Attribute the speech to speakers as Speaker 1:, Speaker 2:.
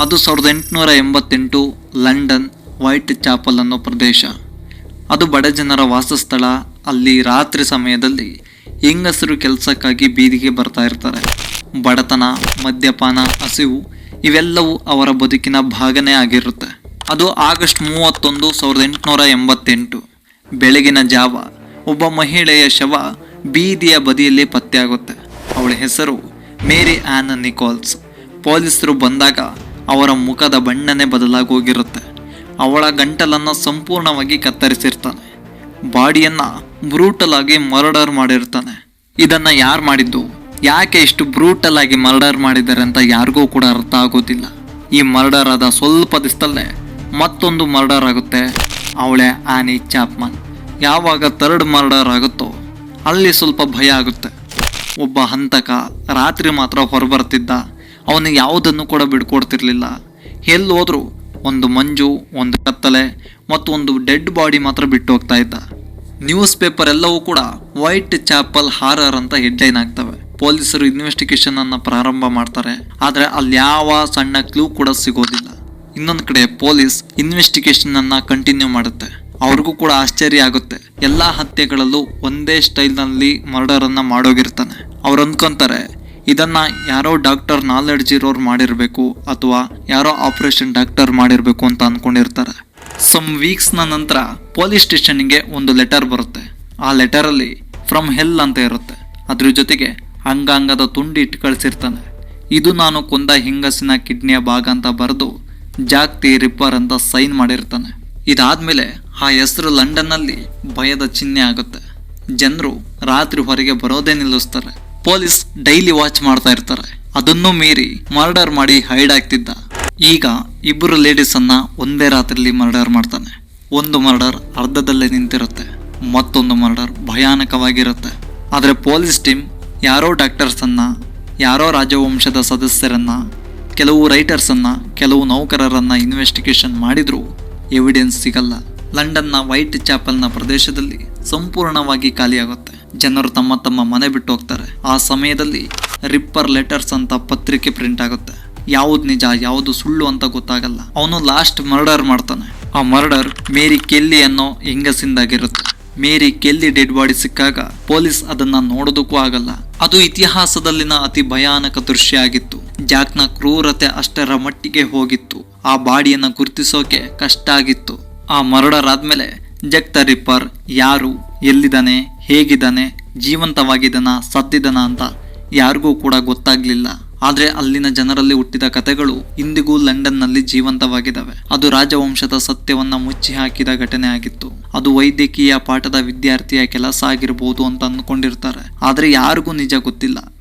Speaker 1: ಅದು ಸಾವಿರದ ಎಂಟುನೂರ ಎಂಬತ್ತೆಂಟು ಲಂಡನ್ ವೈಟ್ ಚಾಪಲ್ ಅನ್ನೋ ಪ್ರದೇಶ. ಅದು ಬಡ ಜನರ ವಾಸಸ್ಥಳ. ಅಲ್ಲಿ ರಾತ್ರಿ ಸಮಯದಲ್ಲಿ ಹೆಂಗಸರು ಕೆಲಸಕ್ಕಾಗಿ ಬೀದಿಗೆ ಬರ್ತಾ ಇರ್ತಾರೆ. ಬಡತನ, ಮದ್ಯಪಾನ, ಹಸಿವು ಇವೆಲ್ಲವೂ ಅವರ ಬದುಕಿನ ಭಾಗನೇ ಆಗಿರುತ್ತೆ. ಅದು ಆಗಸ್ಟ್ ಮೂವತ್ತೊಂದು ಸಾವಿರದ ಎಂಟುನೂರ ಎಂಬತ್ತೆಂಟು. ಬೆಳಗಿನ ಜಾವ ಒಬ್ಬ ಮಹಿಳೆಯ ಶವ ಬೀದಿಯ ಬದಿಯಲ್ಲಿ ಪತ್ತೆಯಾಗುತ್ತೆ. ಅವಳ ಹೆಸರು ಮೇರಿ ಆನ್ ನಿಕೋಲ್ಸ್. ಪೊಲೀಸರು ಬಂದಾಗ ಅವರ ಮುಖದ ಬಣ್ಣನೇ ಬದಲಾಗೋಗಿರುತ್ತೆ. ಅವಳ ಗಂಟಲನ್ನು ಸಂಪೂರ್ಣವಾಗಿ ಕತ್ತರಿಸಿರ್ತಾನೆ. ಬಾಡಿಯನ್ನು ಬ್ರೂಟಲಾಗಿ ಮರ್ಡರ್ ಮಾಡಿರ್ತಾನೆ. ಇದನ್ನು ಯಾರು ಮಾಡಿದ್ದು? ಯಾಕೆ ಇಷ್ಟು ಬ್ರೂಟಲ್ ಆಗಿ ಮರ್ಡರ್ ಮಾಡಿದ್ದಾರೆ ಅಂತ ಯಾರಿಗೂ ಕೂಡ ಅರ್ಥ ಆಗೋದಿಲ್ಲ. ಈ ಮರ್ಡರ್ ಆದ ಸ್ವಲ್ಪ ದಿವಸದಲ್ಲೇ ಮತ್ತೊಂದು ಮರ್ಡರ್ ಆಗುತ್ತೆ. ಅವಳೆ ಆನಿ ಚಾಪ್ಮನ್. ಯಾವಾಗ ಥರ್ಡ್ ಮರ್ಡರ್ ಆಗುತ್ತೋ ಅಲ್ಲಿ ಸ್ವಲ್ಪ ಭಯ ಆಗುತ್ತೆ. ಒಬ್ಬ ಹಂತಕ ರಾತ್ರಿ ಮಾತ್ರ ಹೊರಬರ್ತಿದ್ದ. ಅವನಿಗೆ ಯಾವುದನ್ನು ಕೂಡ ಬಿಡ್ಕೊಡ್ತಿರ್ಲಿಲ್ಲ. ಎಲ್ಲಿ ಹೋದ್ರು ಒಂದು ಮಂಜು, ಒಂದು ಕತ್ತಲೆ ಮತ್ತು ಒಂದು ಡೆಡ್ ಬಾಡಿ ಮಾತ್ರ ಬಿಟ್ಟು ಹೋಗ್ತಾ ಇದ್ದ. ನ್ಯೂಸ್ ಪೇಪರ್ ಎಲ್ಲವೂ ಕೂಡ ವೈಟ್ ಚಾಪಲ್ ಹಾರರ್ ಅಂತ ಹೆಡ್ಲೈನ್ ಆಗ್ತವೆ. ಪೊಲೀಸರು ಇನ್ವೆಸ್ಟಿಗೇಷನ್ ಅನ್ನ ಪ್ರಾರಂಭ ಮಾಡ್ತಾರೆ, ಆದರೆ ಅಲ್ಲಿ ಯಾವ ಸಣ್ಣ ಕ್ಲೂ ಕೂಡ ಸಿಗೋದಿಲ್ಲ. ಇನ್ನೊಂದು ಕಡೆ ಪೊಲೀಸ್ ಇನ್ವೆಸ್ಟಿಗೇಷನ್ ಅನ್ನ ಕಂಟಿನ್ಯೂ ಮಾಡುತ್ತೆ. ಅವ್ರಿಗೂ ಕೂಡ ಆಶ್ಚರ್ಯ ಆಗುತ್ತೆ. ಎಲ್ಲಾ ಹತ್ಯೆಗಳಲ್ಲೂ ಒಂದೇ ಸ್ಟೈಲ್ನಲ್ಲಿ ಮರ್ಡರ್ ಅನ್ನ ಮಾಡೋಗಿರ್ತಾನೆ. ಅವ್ರು ಅಂದ್ಕೊಂತಾರೆ ಇದನ್ನ ಯಾರೋ ಡಾಕ್ಟರ್ ನಾಲೆಡ್ಜ್ ಇರೋರು ಮಾಡಿರಬೇಕು ಅಥವಾ ಯಾರೋ ಆಪರೇಷನ್ ಡಾಕ್ಟರ್ ಮಾಡಿರಬೇಕು ಅಂತ ಅನ್ಕೊಂಡಿರ್ತಾರೆ. ಸಮ್ ವೀಕ್ಸ್ನ ನಂತರ ಪೊಲೀಸ್ ಸ್ಟೇಷನ್ಗೆ ಒಂದು ಲೆಟರ್ ಬರುತ್ತೆ. ಆ ಲೆಟರ್ ಅಲ್ಲಿ ಫ್ರಮ್ ಹೆಲ್ ಅಂತ ಇರುತ್ತೆ. ಅದ್ರ ಜೊತೆಗೆ ಅಂಗಾಂಗದ ತುಂಡಿ ಇಟ್ಟು ಕಳಿಸಿರ್ತಾನೆ. ಇದು ನಾನು ಕೊಂದ ಹೆಂಗಸಿನ ಕಿಡ್ನಿಯ ಭಾಗ ಅಂತ ಬರೆದು ಜಾಗ್ತಿ ರಿಪ್ಪರ್ ಅಂತ ಸೈನ್ ಮಾಡಿರ್ತಾನೆ. ಇದಾದ್ಮೇಲೆ ಆ ಹೆಸರು ಲಂಡನ್ನಲ್ಲಿ ಭಯದ ಚಿಹ್ನೆ ಆಗುತ್ತೆ. ಜನರು ರಾತ್ರಿ ಹೊರಗೆ ಬರೋದೇ ನಿಲ್ಲಿಸ್ತಾರೆ. ಪೊಲೀಸ್ ಡೈಲಿ ವಾಚ್ ಮಾಡ್ತಾ ಇರ್ತಾರೆ. ಅದನ್ನು ಮೀರಿ ಮರ್ಡರ್ ಮಾಡಿ ಹೈಡ್ ಆಗ್ತಿದ್ದ. ಈಗ ಇಬ್ಬರು ಲೇಡೀಸ್ ಅನ್ನ ಒಂದೇ ರಾತ್ರಿಲಿ ಮರ್ಡರ್ ಮಾಡ್ತಾನೆ. ಒಂದು ಮರ್ಡರ್ ಅರ್ಧದಲ್ಲೇ ನಿಂತಿರುತ್ತೆ. ಮತ್ತೊಂದು ಮರ್ಡರ್ ಭಯಾನಕವಾಗಿರುತ್ತೆ. ಆದರೆ ಪೊಲೀಸ್ ಟೀಮ್ ಯಾರೋ ಡಾಕ್ಟರ್ಸ್ ಅನ್ನ, ಯಾರೋ ರಾಜವಂಶದ ಸದಸ್ಯರನ್ನ, ಕೆಲವು ರೈಟರ್ಸ್ ಅನ್ನ, ಕೆಲವು ನೌಕರರನ್ನ ಇನ್ವೆಸ್ಟಿಗೇಷನ್ ಮಾಡಿದ್ರು. ಎವಿಡೆನ್ಸ್ ಸಿಗಲ್ಲ. ಲಂಡನ್ನ ವೈಟ್ ಚಾಪಲ್ನ ಪ್ರದೇಶದಲ್ಲಿ ಸಂಪೂರ್ಣವಾಗಿ ಖಾಲಿಯಾಗುತ್ತೆ. ಜನರು ತಮ್ಮ ತಮ್ಮ ಮನೆ ಬಿಟ್ಟು ಹೋಗ್ತಾರೆ. ಆ ಸಮಯದಲ್ಲಿ ರಿಪ್ಪರ್ ಲೆಟರ್ಸ್ ಅಂತ ಪತ್ರಿಕೆ ಪ್ರಿಂಟ್ ಆಗುತ್ತೆ. ಯಾವ್ದು ನಿಜ, ಯಾವುದು ಸುಳ್ಳು ಅಂತ ಗೊತ್ತಾಗಲ್ಲ. ಅವನು ಲಾಸ್ಟ್ ಮರ್ಡರ್ ಮಾಡ್ತಾನೆ. ಆ ಮರ್ಡರ್ ಮೇರಿ ಕೆಲ್ಲಿ ಅನ್ನೋ ಹೆಂಗಸಿಂದಾಗಿರುತ್ತೆ. ಮೇರಿ ಕೆಲ್ಲಿ ಡೆಡ್ ಬಾಡಿ ಸಿಕ್ಕಾಗ ಪೊಲೀಸ್ ಅದನ್ನ ನೋಡೋದಕ್ಕೂ ಆಗಲ್ಲ. ಅದು ಇತಿಹಾಸದಲ್ಲಿನ ಅತಿ ಭಯಾನಕ ದೃಶ್ಯ ಆಗಿತ್ತು. ಜಾಕ್ನ ಕ್ರೂರತೆ ಅಷ್ಟರ ಮಟ್ಟಿಗೆ ಹೋಗಿತ್ತು. ಆ ಬಾಡಿಯನ್ನ ಗುರುತಿಸೋಕೆ ಕಷ್ಟ ಆಗಿತ್ತು. ಆ ಮರ್ಡರ್ ಆದ್ಮೇಲೆ ಜಕ್ತ ರಿಪ್ಪರ್ ಯಾರು, ಎಲ್ಲಿದ್ದಾನೆ ಹೇಗಿದ್ದಾನೆ, ಜೀವಂತವಾಗಿದ್ದಾನ, ಸತ್ತಿದ್ದಾನ ಅಂತ ಯಾರಿಗೂ ಕೂಡ ಗೊತ್ತಾಗ್ಲಿಲ್ಲ. ಆದ್ರೆ ಅಲ್ಲಿನ ಜನರಲ್ಲಿ ಹುಟ್ಟಿದ ಕಥೆಗಳು ಇಂದಿಗೂ ಲಂಡನ್ನಲ್ಲಿ ಜೀವಂತವಾಗಿದ್ದಾವೆ. ಅದು ರಾಜವಂಶದ ಸತ್ಯವನ್ನ ಮುಚ್ಚಿ ಹಾಕಿದ ಘಟನೆ ಆಗಿತ್ತು. ಅದು ವೈದ್ಯಕೀಯ ಪಾಠದ ವಿದ್ಯಾರ್ಥಿಯ ಕೆಲಸ ಆಗಿರ್ಬೋದು ಅಂತ ಅಂದ್ಕೊಂಡಿರ್ತಾರೆ. ಆದ್ರೆ ಯಾರಿಗೂ ನಿಜ ಗೊತ್ತಿಲ್ಲ.